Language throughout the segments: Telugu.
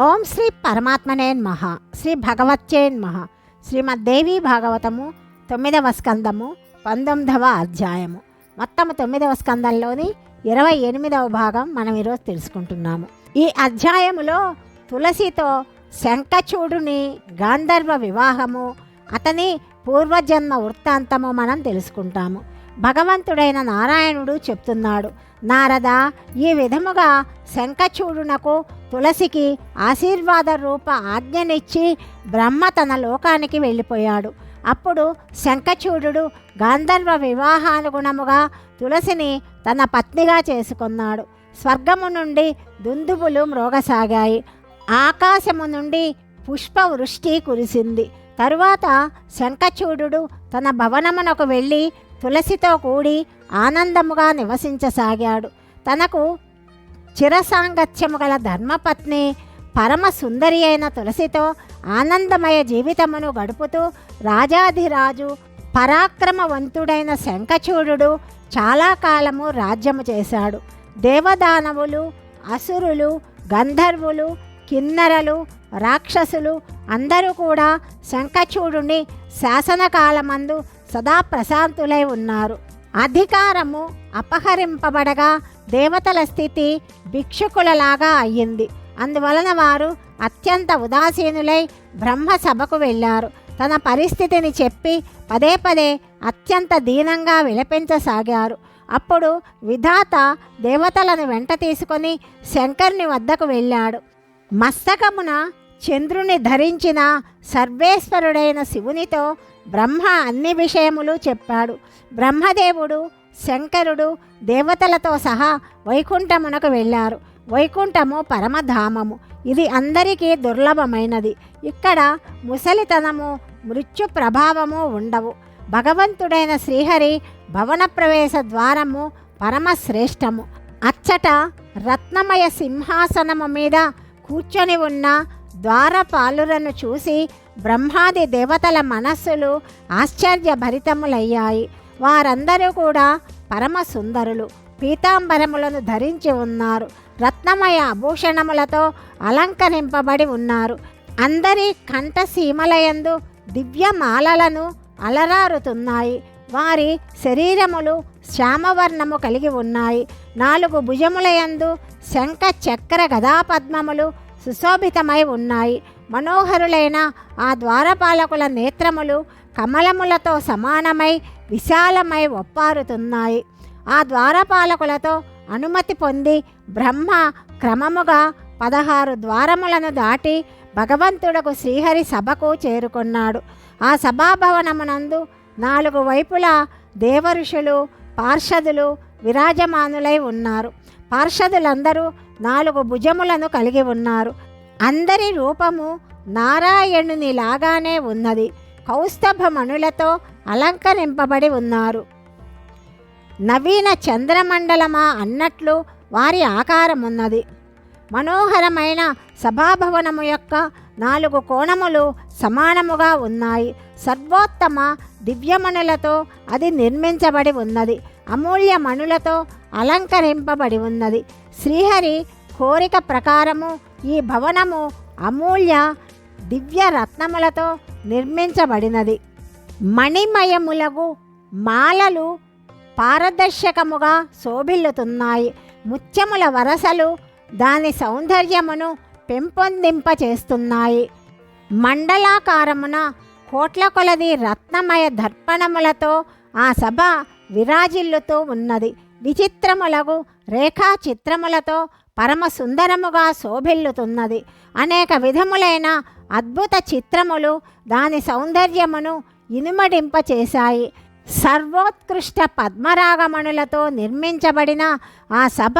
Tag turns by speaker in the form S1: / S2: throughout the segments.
S1: ఓం శ్రీ పరమాత్మనేన్ మహా శ్రీ భగవత్యేన్ మహా శ్రీమద్దేవి భాగవతము తొమ్మిదవ స్కందము పంతొమ్మిదవ అధ్యాయము. మొత్తము తొమ్మిదవ స్కందంలోని ఇరవై ఎనిమిదవ భాగం మనం ఈరోజు తెలుసుకుంటున్నాము. ఈ అధ్యాయములో తులసితో శంఖచూడుని గాంధర్వ వివాహము అతని పూర్వజన్మ వృత్తాంతము మనం తెలుసుకుంటాము. భగవంతుడైన నారాయణుడు చెప్తున్నాడు నారద ఈ విధముగా శంఖచూడునకు తులసికి ఆశీర్వాద రూప ఆజ్ఞనిచ్చి బ్రహ్మ తన లోకానికి వెళ్ళిపోయాడు. అప్పుడు శంఖచూడు గాంధర్వ వివాహానుగుణముగా తులసిని తన పత్నిగా చేసుకున్నాడు. స్వర్గము నుండి దుందుబులు మ్రోగసాగాయి. ఆకాశము నుండి పుష్పవృష్టి కురిసింది. తరువాత శంఖచూడు తన భవనమునకు వెళ్ళి తులసితో కూడి ఆనందముగా నివసించసాగాడు. తనకు చిరసాంగత్యము గల ధర్మపత్ని పరమ సుందరి అయిన తులసితో ఆనందమయ జీవితమును గడుపుతూ రాజాధిరాజు పరాక్రమవంతుడైన శంఖచూడు చాలా కాలము రాజ్యము చేశాడు. దేవదానవులు అసురులు గంధర్వులు కిన్నరలు రాక్షసులు అందరూ కూడా శంఖచూడుని శాసనకాలమందు సదా ప్రశాంతులై ఉన్నారు. అధికారము అపహరింపబడగా దేవతల స్థితి భిక్షుకులలాగా అయ్యింది. అందువలన వారు అత్యంత ఉదాసీనులై బ్రహ్మ సభకు వెళ్ళారు. తన పరిస్థితిని చెప్పి పదే పదే అత్యంత దీనంగా విలపించసాగారు. అప్పుడు విధాత దేవతలను వెంట తీసుకొని శంకర్ని వద్దకు వెళ్ళాడు. మస్తకమున చంద్రుని ధరించిన సర్వేశ్వరుడైన శివునితో బ్రహ్మ అన్ని విషయములు చెప్పాడు. బ్రహ్మదేవుడు శంకరుడు దేవతలతో సహా వైకుంఠమునకు వెళ్ళారు. వైకుంఠము పరమధామము. ఇది అందరికీ దుర్లభమైనది. ఇక్కడ ముసలితనము మృత్యు ప్రభావము ఉండవు. భగవంతుడైన శ్రీహరి భవన ప్రవేశ ద్వారము పరమశ్రేష్టము. అచ్చట రత్నమయ సింహాసనము మీద కూర్చొని ఉన్న ద్వారపాలులను చూసి బ్రహ్మాది దేవతల మనస్సులు ఆశ్చర్యభరితములయ్యాయి. వారందరూ కూడా పరమ సుందరులు పీతాంబరములను ధరించి ఉన్నారు. రత్నమయ ఆభూషణములతో అలంకరింపబడి ఉన్నారు. అందరి కంఠసీమలయందు దివ్యమాలలను అలరారుతున్నాయి. వారి శరీరములు శ్యామవర్ణము కలిగి ఉన్నాయి. నాలుగు భుజములయందు శంఖ చక్ర గదాపద్మములు సుశోభితమై ఉన్నాయి. మనోహరులైన ఆ ద్వారపాలకుల నేత్రములు కమలములతో సమానమై విశాలమై ఒప్పారుతున్నాయి. ఆ ద్వారపాలకులతో అనుమతి పొంది బ్రహ్మ క్రమముగా పదహారు ద్వారములను దాటి భగవంతుడకు శ్రీహరి సభకు చేరుకున్నాడు. ఆ సభాభవనమునందు నాలుగు వైపులా దేవఋషులు పార్షదులు విరాజమానులై ఉన్నారు. పార్షదులందరూ నాలుగు భుజములను కలిగి ఉన్నారు. అందరి రూపము నారాయణుని లాగానే ఉన్నది. కౌస్తభమణులతో అలంకరింపబడి ఉన్నారు. నవీన చంద్రమండలమా అన్నట్లు వారి ఆకారం ఉన్నది మనోహరమైన సభాభవనము యొక్క నాలుగు కోణములు సమానముగా ఉన్నాయి. సర్వోత్తమ దివ్యమణులతో అది నిర్మించబడి ఉన్నది. అమూల్య మణులతో అలంకరింపబడి ఉన్నది. శ్రీహరి కోరిక ప్రకారము ఈ భవనము అమూల్య దివ్య రత్నములతో నిర్మించబడినది. మణిమయములగు మాలలు పారదర్శకముగా శోభిల్లుతున్నాయి. ముత్యముల వరసలు దాని సౌందర్యమును పెంపొందింపచేస్తున్నాయి. మండలాకారమున కోట్ల కొలది రత్నమయ దర్పణములతో ఆ సభ విరాజిల్లుతూ ఉన్నది. విచిత్రములగు రేఖా చిత్రములతో పరమ సుందరముగా శోభిల్లుతున్నది. అనేక విధములైన అద్భుత చిత్రములు దాని సౌందర్యమును ఇనుమడింపచేశాయి. సర్వోత్కృష్ట పద్మరాగమణులతో నిర్మించబడిన ఆ సభ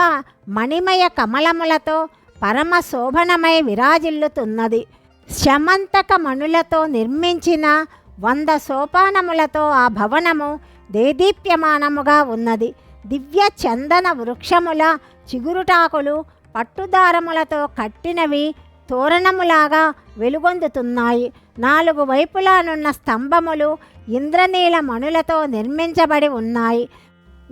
S1: మణిమయ కమలములతో పరమ శోభనమై విరాజిల్లుతున్నది. శమంతక మణులతో నిర్మించిన వంద సోపానములతో ఆ భవనము దేదీప్యమానముగా ఉన్నది. దివ్య చందన వృక్షముల చిగురుటాకులు పట్టుదారములతో కట్టినవి తోరణములాగా వెలుగొందుతున్నాయి. నాలుగు వైపులానున్న స్తంభములు ఇంద్రనీల మణులతో నిర్మించబడి ఉన్నాయి.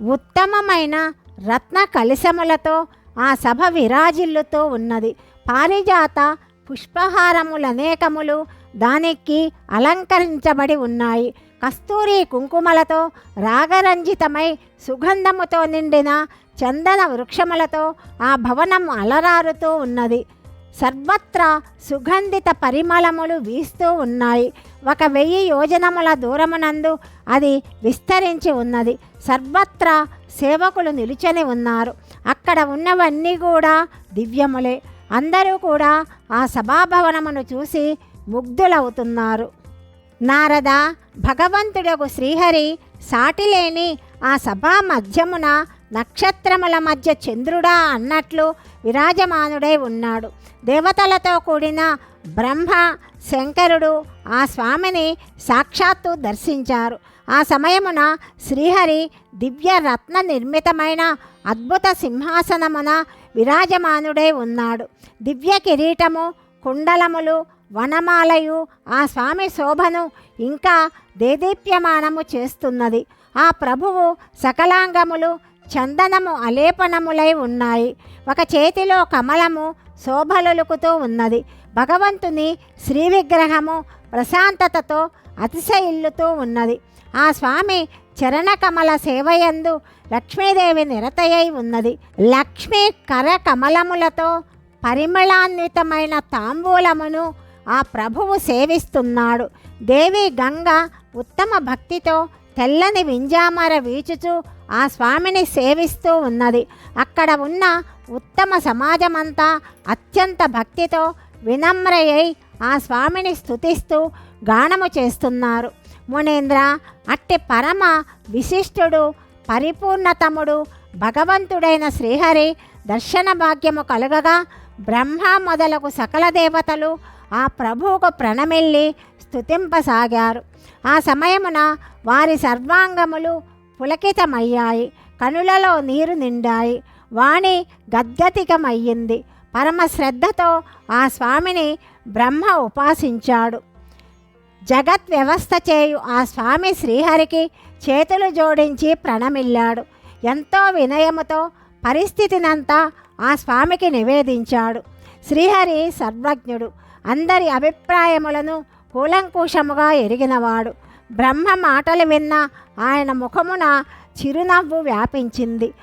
S1: ఉత్తమమైన రత్న కలశములతో ఆ సభ విరాజిల్లుతూ ఉన్నది. పారిజాత పుష్పహారములనేకములు దానికి అలంకరించబడి ఉన్నాయి. కస్తూరి కుంకుమలతో రాగరంజితమై సుగంధముతో నిండిన చందన వృక్షములతో ఆ భవనం అలరారుతూ ఉన్నది. సర్వత్రా సుగంధిత పరిమళములు వీస్తూ ఉన్నాయి. ఒక వెయ్యి యోజనముల దూరమునందు అది విస్తరించి ఉన్నది. సర్వత్రా సేవకులు నిలుచని ఉన్నారు. అక్కడ ఉన్నవన్నీ కూడా దివ్యములే. అందరూ కూడా ఆ సభాభవనమును చూసి ముగ్ధులవుతున్నారు. నారద భగవంతుడకు శ్రీహరి సాటిలేని ఆ సభా మధ్యమున నక్షత్రముల మధ్య చంద్రుడా అన్నట్లు విరాజమానుడై ఉన్నాడు. దేవతలతో కూడిన బ్రహ్మ శంకరుడు ఆ స్వామిని సాక్షాత్తు దర్శించారు. ఆ సమయమున శ్రీహరి దివ్య రత్న నిర్మితమైన అద్భుత సింహాసనమున విరాజమానుడై ఉన్నాడు. దివ్య కిరీటము కుండలములు వనమాలయు ఆ స్వామి శోభను ఇంకా దేదీప్యమానము చేస్తున్నది. ఆ ప్రభువు సకలాంగములు చందనము అలేపనములై ఉన్నాయి. ఒక చేతిలో కమలము శోభలొలుకుతూ ఉన్నది. భగవంతుని శ్రీ విగ్రహము ప్రశాంతతతో అతిశయిల్లుతూ ఉన్నది. ఆ స్వామి చరణకమల సేవయందు లక్ష్మీదేవి నిరతయై ఉన్నది. లక్ష్మీ కర కమలములతో పరిమళాన్వితమైన తాంబూలమును ఆ ప్రభువు సేవిస్తున్నాడు. దేవి గంగ ఉత్తమ భక్తితో తెల్లని వింజామర వీచుచు ఆ స్వామిని సేవిస్తూ ఉన్నది. అక్కడ ఉన్న ఉత్తమ సమాజమంతా అత్యంత భక్తితో వినమ్రయ్యై ఆ స్వామిని స్తుతిస్తూ గానము చేస్తున్నారు. మునేంద్ర అట్టి పరమ విశిష్టుడు పరిపూర్ణతముడు భగవంతుడైన శ్రీహరి దర్శన భాగ్యము కలుగగా బ్రహ్మ మొదలగు సకల దేవతలు ఆ ప్రభువుకు ప్రణమిల్లి స్తుతింపసాగారు. ఆ సమయమున వారి సర్వాంగములు పులకితమయ్యాయి. కనులలో నీరు నిండాయి. వాణి గద్గతికమయ్యింది. పరమ శ్రద్ధతో ఆ స్వామిని బ్రహ్మ ఉపాసించాడు. జగత్ వ్యవస్థ చేయు ఆ స్వామి శ్రీహరికి చేతులు జోడించి ప్రణమిల్లాడు. ఎంతో వినయముతో పరిస్థితినంతా ఆ స్వామికి నివేదించాడు. శ్రీహరి సర్వజ్ఞుడు. అందరి అభిప్రాయములను కూలంకూషముగా ఎరిగినవాడు. బ్రహ్మ మాటలు విన్న ఆయన ముఖమున చిరునవ్వు వ్యాపించింది.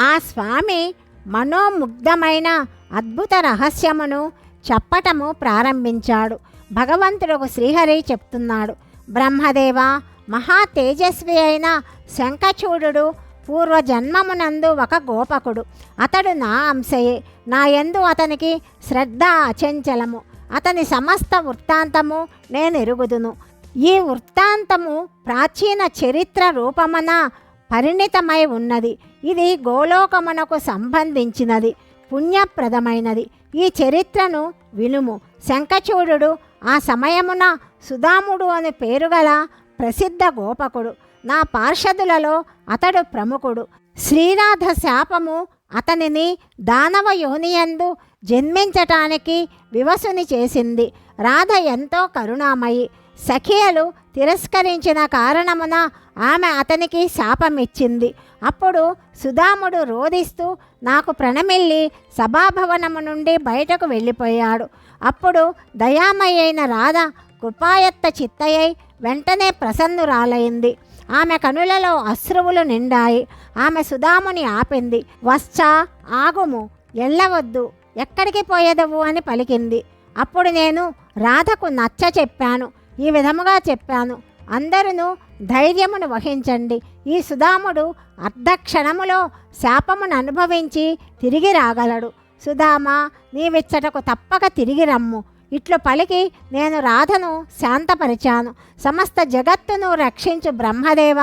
S1: ఆ స్వామి మనోముగ్ధమైన అద్భుత రహస్యమును చెప్పటము ప్రారంభించాడు. భగవంతుడు ఒక శ్రీహరి చెప్తున్నాడు. బ్రహ్మదేవ మహా తేజస్వి అయిన శంఖచూడు పూర్వజన్మమునందు ఒక గోపకుడు. అతడు నా అంశయే. నా యందు అతనికి శ్రద్ధ అచంచలము. అతని సమస్త వృత్తాంతము నేను ఎరుగుదును ఈ వృత్తాంతము ప్రాచీన చరిత్ర రూపమున పరిణితమై ఉన్నది. ఇది గోలోకమునకు సంబంధించినది పుణ్యప్రదమైనది. ఈ చరిత్రను వినుము. శంఖచూడు ఆ సమయమున సుధాముడు అని పేరుగల ప్రసిద్ధ గోపకుడు. నా పార్షదులలో అతడు ప్రముఖుడు. శ్రీనాథ శాపము అతనిని దానవ యోనియందు జన్మించటానికి వివసుని చేసింది. రాధ ఎంతో కరుణామయి. సఖియలు తిరస్కరించిన కారణమున ఆమె అతనికి శాపమిచ్చింది. అప్పుడు సుధాముడు రోధిస్తూ నాకు ప్రణమిల్లి సభాభవనము నుండి బయటకు వెళ్ళిపోయాడు. అప్పుడు దయామయ్య అయిన రాధ కృపాయత్త చిత్తయ్యై వెంటనే ప్రసన్నురాలైంది. ఆమె కనులలో అశ్రువులు నిండాయి. ఆమె సుధాముని ఆపింది. వచ్చా ఆగుము ఎల్లవద్దు. ఎక్కడికి పోయేదవు అని పలికింది. అప్పుడు నేను రాధకు నచ్చ చెప్పాను. ఈ విధముగా చెప్పాను. అందరూ ధైర్యమును వహించండి. ఈ సుధాముడు అర్ధక్షణములో శాపమును అనుభవించి తిరిగి రాగలడు. సుధామ నీవిచ్చటకు తప్పక తిరిగి రమ్ము. ఇట్లు పలికి నేను రాధను శాంతపరిచాను. సమస్త జగత్తును రక్షించు బ్రహ్మదేవ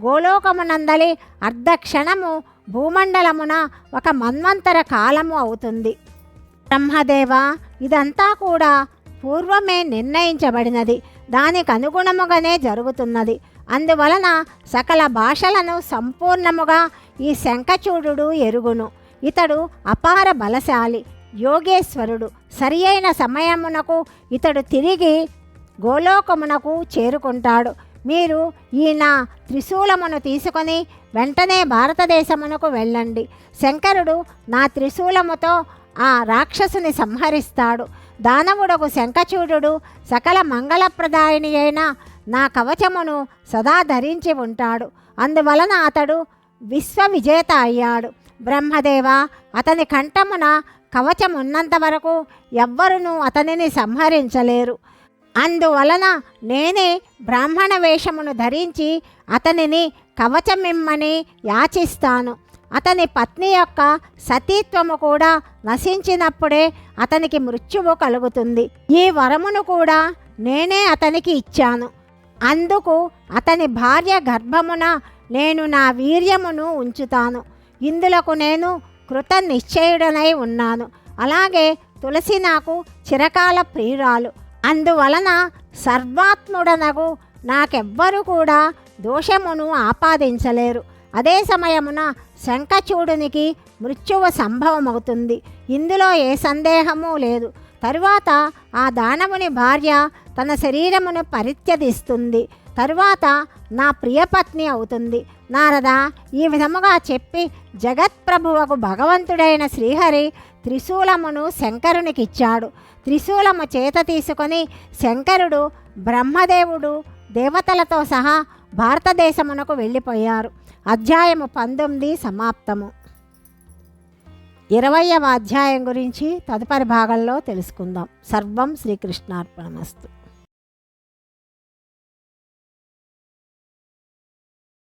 S1: గోలోకమునందలి అర్ధక్షణము భూమండలమున ఒక మన్వంతర కాలము అవుతుంది. బ్రహ్మదేవ ఇదంతా కూడా పూర్వమే నిర్ణయించబడినది. దానికి అనుగుణముగానే జరుగుతున్నది. అందువలన సకల భాషలను సంపూర్ణముగా ఈ శంఖచూడు ఎరుగును. ఇతడు అపార బలశాలి యోగేశ్వరుడు. సరి అయిన సమయమునకు ఇతడు తిరిగి గోలోకమునకు చేరుకుంటాడు. మీరు ఈయన త్రిశూలమును తీసుకొని వెంటనే భారతదేశమునకు వెళ్ళండి. శంకరుడు నా త్రిశూలముతో ఆ రాక్షసుని సంహరిస్తాడు. దానవుడకు శంఖచూడు సకల మంగళప్రదాయిని అయిన నా కవచమును సదా ధరించి ఉంటాడు. అందువలన అతడు విశ్వ విజేత అయ్యాడు. బ్రహ్మదేవ అతని కంఠమున కవచం ఉన్నంత వరకు ఎవ్వరునూ అతనిని సంహరించలేరు. అందువలన నేనే బ్రాహ్మణ వేషమును ధరించి అతనిని కవచమిమ్మని యాచిస్తాను. అతని పత్ని యొక్క సతీత్వము కూడా నశించినప్పుడే అతనికి మృత్యువు కలుగుతుంది. ఈ వరమును కూడా నేనే అతనికి ఇచ్చాను. అందుకు అతని భార్య గర్భమున నేను నా వీర్యమును ఉంచుతాను. ఇందులకు నేను కృత నిశ్చయుడనై ఉన్నాను. అలాగే తులసి నాకు చిరకాల ప్రియురాలు. అందువలన సర్వాత్ముడనగు నాకెవ్వరు కూడా దోషమును ఆపాదించలేరు. అదే సమయమున శంఖచూడునికి మృత్యువు సంభవమవుతుంది. ఇందులో ఏ సందేహము లేదు. తరువాత ఆ దానవుని భార్య తన శరీరమును పరిత్యదిస్తుంది తరువాత నా ప్రియపత్ని అవుతుంది. నారద ఈ విధముగా చెప్పి జగత్ప్రభువకు భగవంతుడైన శ్రీహరి త్రిశూలమును శంకరునికిచ్చాడు. త్రిశూలము చేత తీసుకొని శంకరుడు బ్రహ్మదేవుడు దేవతలతో సహా భారతదేశమునకు వెళ్ళిపోయారు. అధ్యాయము పంతొమ్మిది సమాప్తము. ఇరవయవ అధ్యాయం గురించి తదుపరి భాగంలో తెలుసుకుందాం. సర్వం శ్రీకృష్ణార్పణమస్తు.